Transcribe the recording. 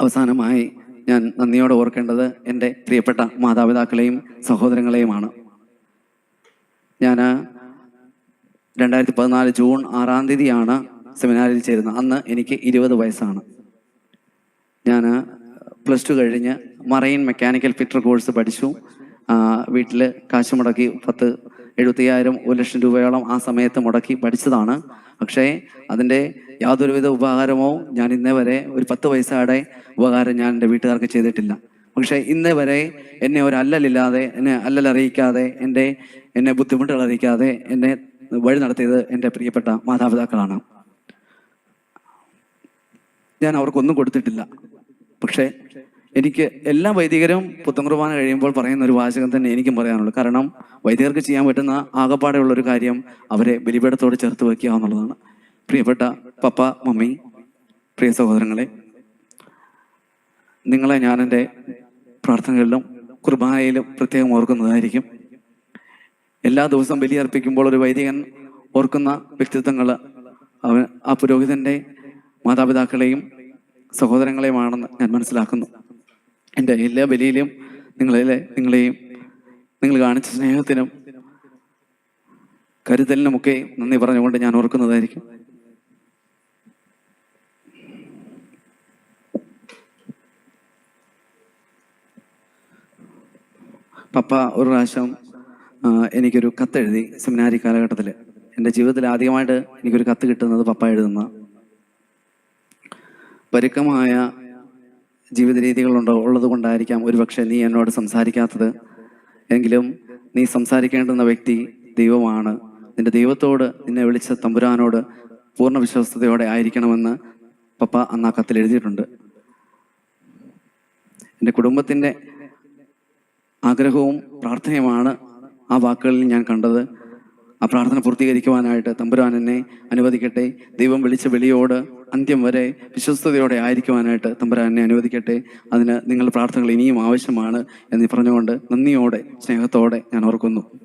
അവസാനമായി ഞാൻ നന്ദിയോടെ ഓർക്കേണ്ടത് എന്റെ പ്രിയപ്പെട്ട മാതാപിതാക്കളെയും സഹോദരങ്ങളെയുമാണ്. ഞാൻ രണ്ടായിരത്തി പതിനാല് ജൂൺ ആറാം തീയതിയാണ് സെമിനാറിൽ ചേരുന്നത്. അന്ന് എനിക്ക് ഇരുപത് വയസ്സാണ്. ഞാൻ പ്ലസ് ടു കഴിഞ്ഞ് മറൈൻ മെക്കാനിക്കൽ ഫിറ്റർ കോഴ്സ് പഠിച്ചു. വീട്ടിൽ കാശ് മുടക്കി പത്ത് എഴുപത്തയ്യായിരം ഒരു ലക്ഷം രൂപയോളം ആ സമയത്ത് മുടക്കി പഠിച്ചതാണ്. പക്ഷേ അതിന്റെ യാതൊരുവിധ ഉപകാരമോ ഞാൻ ഇന്നേ വരെ ഒരു പത്ത് പൈസയുടെ ഉപകാരം ഞാൻ എന്റെ വീട്ടുകാർക്ക് ചെയ്തിട്ടില്ല. പക്ഷേ ഇന്നേ വരെ എന്നെ ഒരു അല്ലലില്ലാതെ എന്നെ അല്ലലറിയിക്കാതെ എന്റെ എന്നെ ബുദ്ധിമുട്ടുകൾ അറിയിക്കാതെ എന്നെ വഴി നടത്തിയത് എന്റെ പ്രിയപ്പെട്ട മാതാപിതാക്കളാണ്. ഞാൻ അവർക്കൊന്നും കൊടുത്തിട്ടില്ല. പക്ഷേ എനിക്ക് എല്ലാ വൈദികരും പുത്തൻ കുർബാന കഴിയുമ്പോൾ പറയുന്ന ഒരു വാചകം തന്നെ എനിക്കും പറയാനുള്ളൂ. കാരണം വൈദികർക്ക് ചെയ്യാൻ പറ്റുന്ന ആകപ്പാടെയുള്ള ഒരു കാര്യം അവരെ ബലിപീഠത്തോട് ചേർത്ത് വയ്ക്കുക എന്നുള്ളതാണ്. പ്രിയപ്പെട്ട പപ്പ മമ്മി പ്രിയ സഹോദരങ്ങളെ നിങ്ങളെ ഞാൻ പ്രാർത്ഥനകളിലും കുർബാനയിലും പ്രത്യേകം ഓർക്കുന്നതായിരിക്കും. എല്ലാ ദിവസവും ബലിയർപ്പിക്കുമ്പോൾ ഒരു വൈദികൻ ഓർക്കുന്ന വ്യക്തിത്വങ്ങൾ അവൻ ആ പുരോഹിതന്റെ മാതാപിതാക്കളെയും സഹോദരങ്ങളെയുമാണെന്ന് ഞാൻ മനസ്സിലാക്കുന്നു. എന്റെ എല്ലാ ബലിയിലും നിങ്ങളിലെ നിങ്ങളെയും നിങ്ങൾ കാണിച്ച സ്നേഹത്തിനും കരുതലിനുമൊക്കെ നന്ദി പറഞ്ഞുകൊണ്ട് ഞാൻ ഓർക്കുന്നതായിരിക്കും. പപ്പ ഒരു പ്രാവശ്യം എനിക്കൊരു കത്തെഴുതി സെമിനാരി കാലഘട്ടത്തിൽ എന്റെ ജീവിതത്തിൽ ആദ്യമായിട്ട് എനിക്കൊരു കത്ത് കിട്ടുന്നത് പപ്പ എഴുതുന്ന. പരുക്കമായ ജീവിത രീതികളുണ്ടോ ഉള്ളത് കൊണ്ടായിരിക്കാം ഒരുപക്ഷെ നീ എന്നോട് സംസാരിക്കാത്തത്. എങ്കിലും നീ സംസാരിക്കേണ്ടുന്ന വ്യക്തി ദൈവമാണ്. നിന്റെ ദൈവത്തോട് നിന്നെ വിളിച്ച തമ്പുരാനോട് പൂർണ വിശ്വസ്തയോടെ ആയിരിക്കണമെന്ന് പപ്പ അന്ന് ആ കത്തിൽ എഴുതിയിട്ടുണ്ട്. എന്റെ കുടുംബത്തിന്റെ ആഗ്രഹവും പ്രാർത്ഥനയുമാണ് ആ വാക്കുകളിൽ ഞാൻ കണ്ടത്. ആ പ്രാർത്ഥന പൂർത്തീകരിക്കുവാനായിട്ട് തമ്പുരാൻ എന്നെ അനുവദിക്കട്ടെ. ദൈവം വിളിച്ച വിളിയോട് അന്ത്യം വരെ വിശ്വസ്തയോടെ ആയിരിക്കുവാനായിട്ട് തമ്പുരാൻ എന്നെ അനുവദിക്കട്ടെ. അതിന് നിങ്ങളുടെ പ്രാർത്ഥനകൾ ഇനിയും ആവശ്യമാണ് എന്ന് പറഞ്ഞുകൊണ്ട് നന്ദിയോടെ സ്നേഹത്തോടെ ഞാൻ ഓർക്കുന്നു.